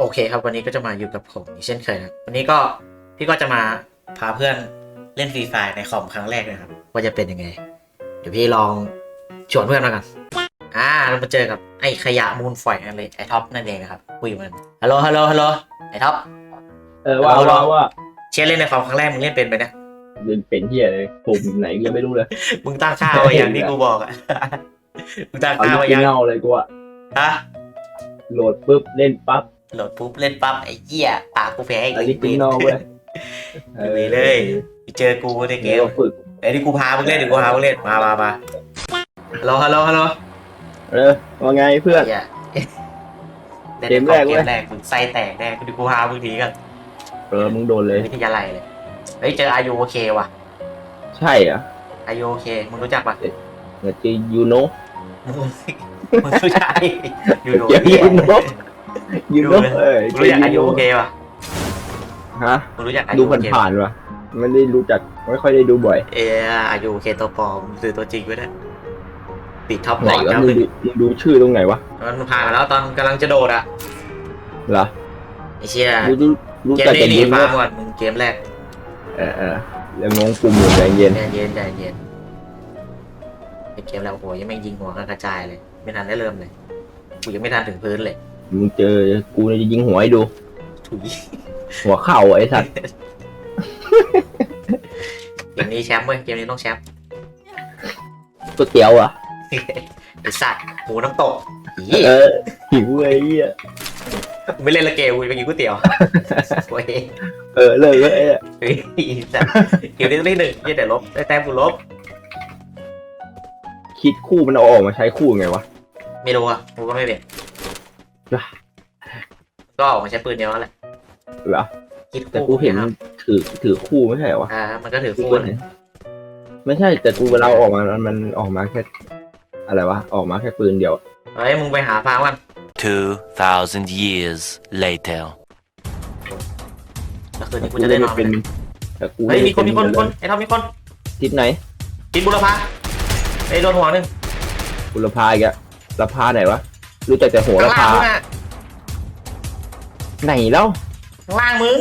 โอเคครับวันนี้ก็จะมาอยู่กับผมอีกเช่นเคยนะวันนี้ก็พี่ก็จะมาพาเพื่อนเล่นฟรีไฟในคอมครั้งแรกนะครับ ว่าจะเป็นยังไง เดี๋ยวพี่ลองชวนเพื่อนมากันอ่าเรามาเจอกับไอ้ขยะมูลฝอยนั่นเลยไอ้ท็อปนั่นเองนะครับคุยกับมันฮัลโหลฮัลโหลฮัลโหลไอ้ท็อปเออว่าว่าว่าเชียร์เล่นในคอมครั้งแรกมึงเล่นเป็นไหมเนี่ยเล่นเป็นเฮียเลยปุ่มไหนก็ไม่รู้เลยมึงตั้งค่าไว้อย่างที่กูบอกอะมึงตั้งเอาค่าลูกไว้กิยันงเงาเลยกูอะฮะโหลดปุ๊บเล่นปั๊บ โหลดปุ๊บเล่นปั๊บไอ้เหี้ยปากกูแพ้อีกอลิกินเงาเว้ยมีเลยเจอกูในเกเกมมฝึกไอ้ที่กูพามึงเล่นเดี๋ยวกูพามึงเล่นมามามาฮัลโหลฮัลโหลฮัลโหลเออว่าไงเพื่อนเหี้ยเกมแรกเว้เกยมแรกมึงไส้แตกแน่กูดูกูพามึงทีกันเออมึงโดนเลยวิทยาลัยเลยเฮ้ยเจออายุโอเคว่ะ ใช่อะอายุโอเคมึงรู้จักปะเดี๋ยวจะยูโน่มึงมึงรู้จักอยู่ดูเดี๋ยวยูโน่ ยูโน่เออมึงรู้จักอายุโอเคปะฮะมึงรู้จักอาดูยุโอเคผ่านๆว่ะไม่ได้รู้จักไม่ค่อยได้ดูบ่อย เอออายุโอเคตัวปลอมหรือตัวจริงวะเนี่ยติดท็อปไหนก่อนวะเก้ามึหงนึ่งดูมึงดูชื่อตรงไหนวะมันผ่านมาแล้วตอนกำลังจะโดดอะเหรอไอ้เชี่ยรู้รู้รู้เกมจักนี้แต่ดียิงฟ้าว่าก่อนมึงเกมแรก เออเออยังงงปุ่มอยู่ใจเย็นใจเย็นใจเย็นไอ้เกมแล้วโอ้โหยังไม่ยิงหัวกันกระจายเลย ไม่ทันได้เริ่มเลยกูยังไม่ทันถึงพื้นเลย มึงเจอกูจะยิงหัวให้ดู ถุยหัวเข่าไอ้สัตว์เกมนี้แชมป์เว้ยเกมนี้ต้องแชมป์ก๋วยเตี๋ยวอะไอสัตว์หมูน้ำตกอีเออหิวไอ้เหี้ยกูไม่เล่นละเกมกูไปกินก๋วยเตี๋ยวโอ้ยเออเลิกเลยไอ้เฮ้ยไอ้สัตว์เกมนี้ต้องที่หนึ่งยี่แต่ลบได้แต้มกูลบ คิดคู่มันเอาออกมาใช้คู่ไงวะไม่รู้อะกูก็ไม่เป็นว่ะ ก็ออกมาใช้ปืนเดียวนั่นแหละเหรอคิดแต่คู่กูเห็นครับถือถือคู่ไม่ใช่เหรอวะอ่า มันก็ถือกูคู่ก็เลยเห็นไม่ใช่แต่กูเวลาเอาออกมามันมันออกมาแค่ อะไรวะออกมาแค่ปืนเดียวเฮ้ยมึงไปหาฟาร์มกัน 2,000 years later. แล้วคืนนี้กูจะได้นอนไหมเป็นเนี่ยแต่กูเฮ้ยมีคนมีคนมีคนเลยไอ้ทอมมีคนทิศไหนกินบุรพาไอ้โดนหัวหนึ่งบุรพาอีกอะรพาไหนวะ รู้จักแต่หัวข้างรล่างพามึงอะไหนแล้วข้างล่างมึง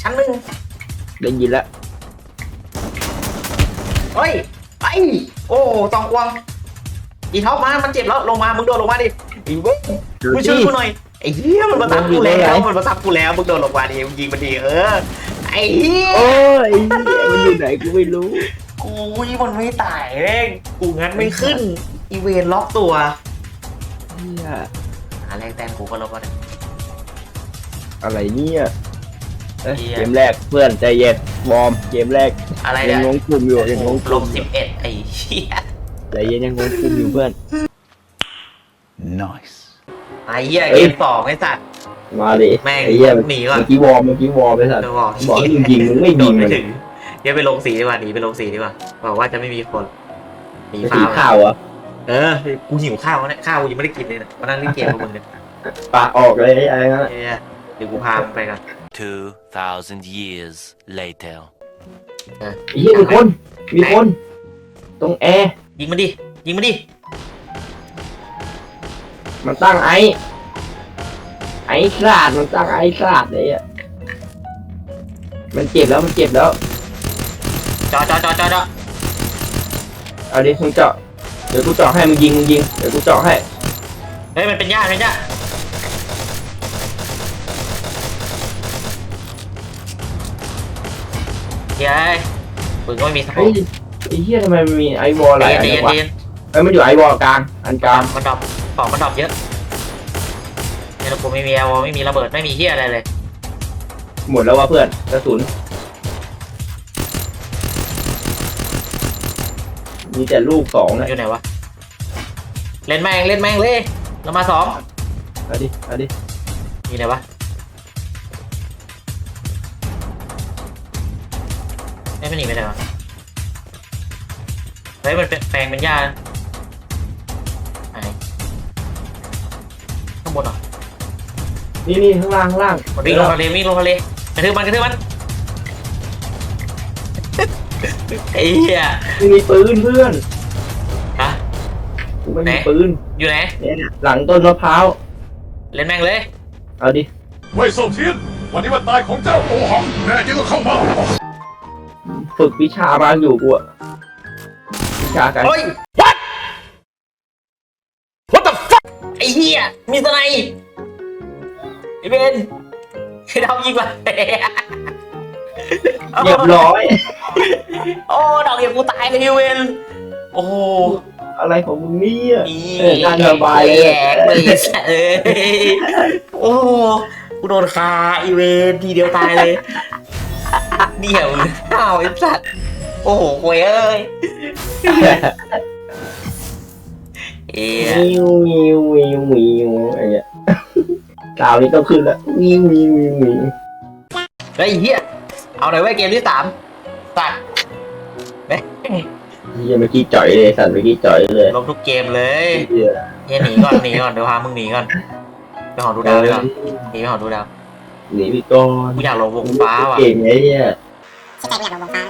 ชั้นหนึ่งได้ยินแล้วเฮ้ยไอ้โอ้ตองกวางอีท็อปมา มันเจ็บแล้ว ลงมา มึงโดดลงมาดิอีเว้ยมึงช่วยกูหน่อย ไอ้เหี้ยมันมาทับกูแล้วมันมาทับกูแล้ว มึงโดดลงมาดิ มึงยิงมันดิเออ ไอ้เหี้ย โอ้ยไอ้เหี้ยมันอยู่ไหนกูไม่รู้ กูยิงมันไม่ตายเร่งกูงั้นไม่ขึ้น อีเวนล็อกตัว เหี้ยหาแรงแต้มกูก็ลบแล้วนะ อะไรเนี่ยเอ้ยเหี้ย เกมแรกเพื่อนใจเย็นวอร์มเกมแรกอะไรยัเนี่ยงงงกลุ่มอยู่ยังงงกลลุ่มบสิบเอ็ดไอ้เหี้ยใจเย็นยังงงกลุ่มอยู่เพื่อน Nice. ไอ้เหี้ยเอ้เกยมสองไอ้สัตว์ มาดิแม่งไอ้เหี้ยหนีก่อน เมื่อกี้วอร์มเมื่อกี้วอร์มไปสัตว์ จะบอกบอกให้มึงยิงมึงไม่โดยินงไม่มัน ถึงเดี๋ยวไปลงสีดีกว่าหนีไปลงสีดีกว่าบอกว่าจะไม่มีคนหนีสีฟ้าข้าวเหรอะ เออกูหิวข้าวแล้วเนี่ยข้าวกูยังไม่ได้กินเลยนะมานั่งเล่นเกมกับมึงเนี่ยปากออกเลยไอ้นั่นอะเอ้ยเดี๋ยวกูพามึงไปกัน 2,000 years later. ไอ้เหี้ยมีคน มีคน ตรงแอร์ยิงมันดิยิงมันดิมันตั้งไอ้ไอ้สาดมันตั้งไอ้สาดเลยอะมันเจ็บแล้วมันเจ็บแล้ว จอจอจอจอจอเอาดิมึงเจาะเดี๋ยวกูเจาะให้มึงยิงมึงยิงเดี๋ยวกูเจาะให้เฮ้ยมันเป็นญาติเป็นญาติเฮ้ยปืนก็ไม่มีสโคเฮ้ยปไอ้เหี้ยทำไมมันมีไอวอลหลายอันเย็จันงวะเย็นเฮ้ยมันอยู่ไอวอลกลางอันกลางมันดรอปของมันดรอปเยอะเนี่ยกูไม่มีแอลไม่มีระเบิดไม่มีเฮียอะไรเลย หมดแล้ววะเพื่อนกระสุน มีแต่ลูกสองอนะยู่ไหนวะ เล่นแม่งเล่นแม่งเลยเรามาสองเอาดิเอาดิอยู่ไหนวะไม่ไม่หนีไปไหนวะเฮ้ยมันเป็นแปลงเป็นหญ้าไหนข้างบนเหรอนี่นี่ข้างล่างข้างล่างมันวิ่งลงทะเลวิ่งลงทะเลกระทืบมันกระทืบมัน ไอ้เหี้ยไม่มีปืนเพื่อนฮะกูไม่ไหนมีปืนอยู่ไหนเนี่ยหลังต้นมะพร้าวเล่นแม่งเลย เอาดิเว่ยเซาเทียนวันนี้วันตายของเจ้าโอหังแน่จริงก็เข้ามาฝึกวิชามาอยู่กูอะวิชาการเฮ้ย what what the fuck ไอ้เหี้ยมีสไนป์ไอ้เบนไอ้ดาวยิงมาเรียบร้อย โอ้ดอกเดียวกูตายเลยเวนโอ้โหอะไรของมึงเนี่ยนี่เออนั่งสบายเลยแยกเลยสัตว์เอ้ยโอ้โหกูโดนคาอีเวนทีเดียวตายเลยเดี่ยวอ้าวไอ้สัตว์โอ้โหโวยเอ้ยเอ้ยวิววิววิววิวอะไรเงี้ยดาวนี้ต้องขึ้นแล้ววิววิววิววิวเฮ้ยเฮียเอาหน่อยเว้ยเกมที่สามสัตว์ เฮียเมื่อกี้จ่อยเลยสัตว์เมื่อกี้จ่อยเลยลงทุกเกมเลยเฮียเฮียหนีก่อนหนีก่อนเดี๋ยวพามึงหนีก่อนไปหอดูดาวดีกว่าหนีไปหอดูดาวหนีพี่ก้อนกูอยากลงวงฟ้าว่ะเก่งไงเนี่ยคิดใจกูอยากลงวงฟ้า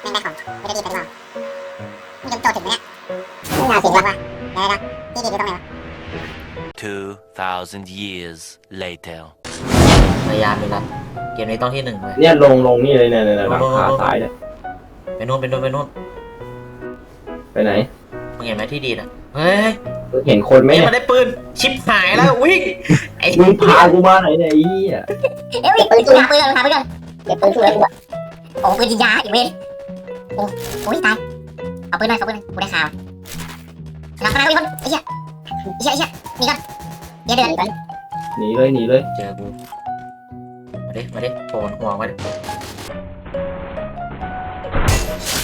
ไม่ได้ของไม่ได้ดีไปหรือเปล่ามึงจะโจทย์ถึงไหมเนี่ยมึงเอาสิวะเดี๋ยวนะที่ดีอยู่ตรงไหนวะ 2,000 years later. พยายามไปละเกมนี้ต้องที่หนึ่งเลยเนี่ยลงลงนี่เลยเนี่ยเนี่ยเนี่ยหลังคาซ้ายเนี่ยไปนู่นไปนู่นไปนู่น ไปไหนมึงเห็นไหมที่ดีน่ะเฮ้ยมึงเห็นคนไหมเฮ้ยเนี่ยมันได้ปืนชิปหายแล้ววิ่งไอ้มึงพากูมาไหนเนี่ยไอ้เหี้ยเอ้ยปืนจริงปืนกันปืนกันเก็บปืนสู้แล้วกูโอ้ปืนยิงยาอีกเว้นโอ้โอ้ยตายเอาปืนหน่อยเอาปืนหน่อยกูได้ข่าวนะข้างหน้ามีคนไอ้เหี้ยไอ้เหี้ยไอ้เหี้ยมีกันเดี๋ยวเดือดหนีเลยหนีเลยเจอกูมาดิมาดิโผล่หัวมาดิ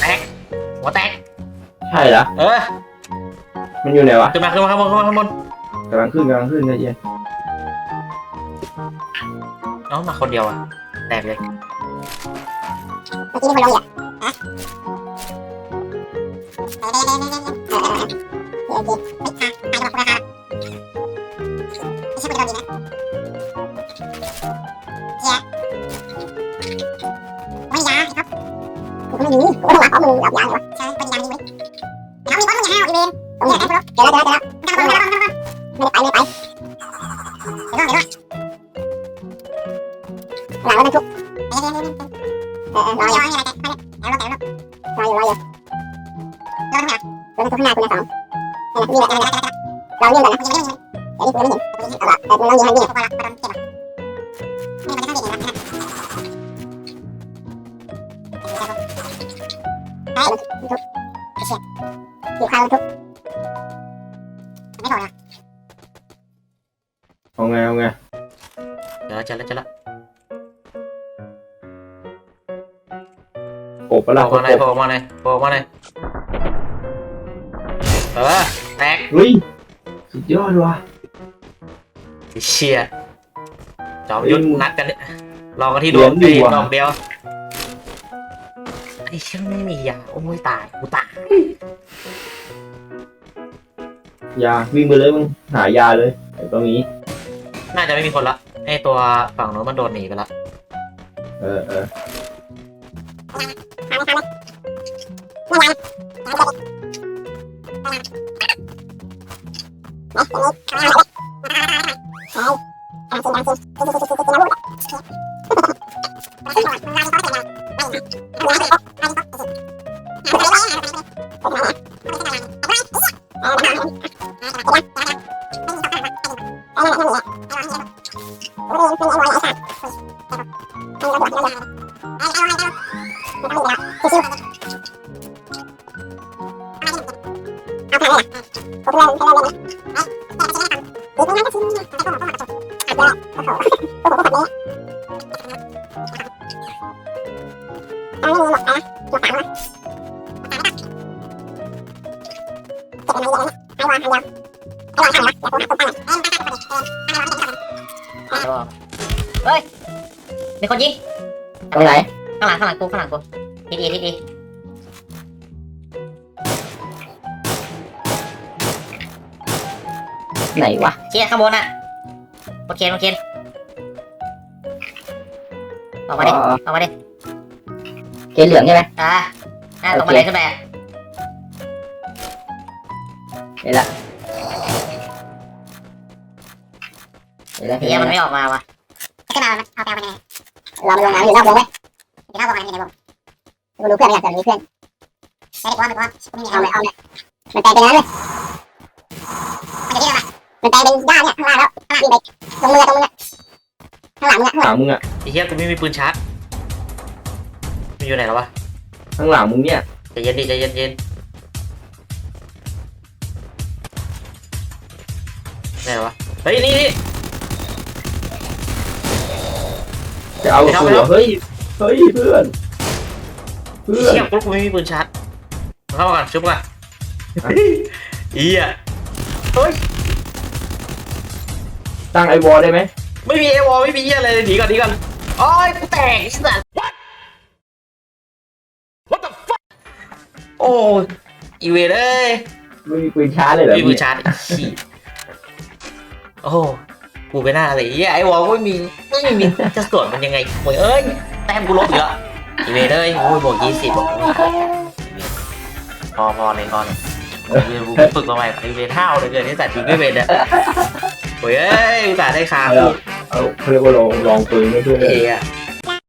แตกหัวแตก ใช่เหรอ เออมันอยู่ไหนวะขึ้นมาขึ้นมาข้างบนขึ้นมาข้างบนกำลังขึ้นกำลังขึ้นใจเย็นเอ้ามาคนเดียวอะแตกเลยเมื่อกี้มีคนลงอีกฮะ อีเวนตรงนี้ได้ปุ๊บเดี๋ยวแล้วเดี๋ยวแล้วเดี๋ยวแล้วไม่ได้ไม่ได้ไม่ได้ไม่ได้ไปไม่ได้ไปเดี๋ยวก่อนเดี๋ยวก่อนหลังรถบรรทุกเดี๋ยวเดี๋ยวเดี๋ยวเออรออยู่รออยู่อะไรแต่รออยู่รออยู่รออยู่รอข้างหน้ารถบรรทุกข้างหน้าคุณสองนี่แหละนี่แหละรอเรื่องก่อนนะยังไม่ยิงเดี๋ยวนี้คุณไม่เห็นเอาละแต่คุณต้องยิงให้ยิงพอละพอละเจ็บนี่มันจะเข้าดีนะเฮ้ยบรรทุกไอ้เชี่ยอยู่ข้างบรรทุกไม่ เจอแล้วเจอแล้วเจอแล้วโอบปะโผล่ะล่มาไหนโผล่มาไหนโผล่มาไหนเออแตกเฮ้ยสุดยอดว่ะ ไอ้เชียจอมยุทธเฮ้ยนัดกันเนี่ยรอกันที่ดเหรีวยงญดีไอ้ว่ะดอกเดียวไอ้เชี่ยไม่มียาโอ้ยตายกูตายยาวิ่งไปเลยมึงหายาเลยไอ้ตรงนี้ น่าจะไม่มีคนละไอตัวฝั่งโน้นมันโดนหนีไปละเออเออ มีคนยิงตรงไหนข้างหลังข้างหลังกูข้างหลังกูทีดีทีดี ไหนวะเชียร์ข้างบนอะโอเคโอเคออกมาดิออกมาดิเกเหลืองใช่ไหมอ่าอ่าตรงบันไดขึ้นไปอะเห็นละเห็นละเฮียมันไม่ออกมาว่ะจะขึ้นมาเอาแปลวไปยังไงรอมันลงมาอยู่นอกวงเว้ยอยู่นอกวงอะไรอยู่ในวงกูรู้เพื่อนไม่อยากจะมีเพื่อนไอ้เด็กว่ามันว่ากูไม่มีเอาเลยเอาเลยมันแปลงเป็นนั้นเลยมันจะที่อะไร มันแปลงเป็นด้านเนี่ยข้างล่างแล้วข้างล่างนี่ไปตรงมือตรงมือข้างหลังเนี่ยข้างหหลังลังมึงอะไอ้เหี้ยกูไม่มีปืนชาร์จมันอยู่ไหนแล้ววะข้างหลังมึงเนี่ย ใจเย็นดิใจเย็นเย็นไหนวะเฮ้ยนี่นี่ จะเอากับกูเหรอเฮ้ย เฮ้ยเพื่อน เพื่อนเชี่ยกูไม่มีปืนชาร์จเข้ามาก่อนชุบก่อนอีอะเฮ้ย ตั้งไอวอลได้ไหมไม่มีเอวอไม่มีเหี้ยอะไรเลยหนีก่อนหนีก่อนโอ้ยกูแตกไอ้สัส What the fuck โอ้ยอีเวรเอ้ยไม่มีปืนช้าร์จเลยเหรอไม่มีปืนชาร์จอีกขี้โอ้โหกูไปหน้าอะไรเหี้ยไอวอลก็ไม่มีไม่มีจะสวนมันยังไงโอ้ยเอ้ยแต้มกูลบอีกแล้วอีเวรเอ้ยโอ้ยบวกยี่สิบบอกพอพอเลยพอเลยกูฝึกมาใหม่อีเวรเท่าเลยเกินที่สัตว์จริงไม่เป็นอะ โอ้ยเอ้ยอุตส่าห์ได้คาเอากูเอาเขาเรียกว่าลองลองปืนไม่เพื่อนเฮีย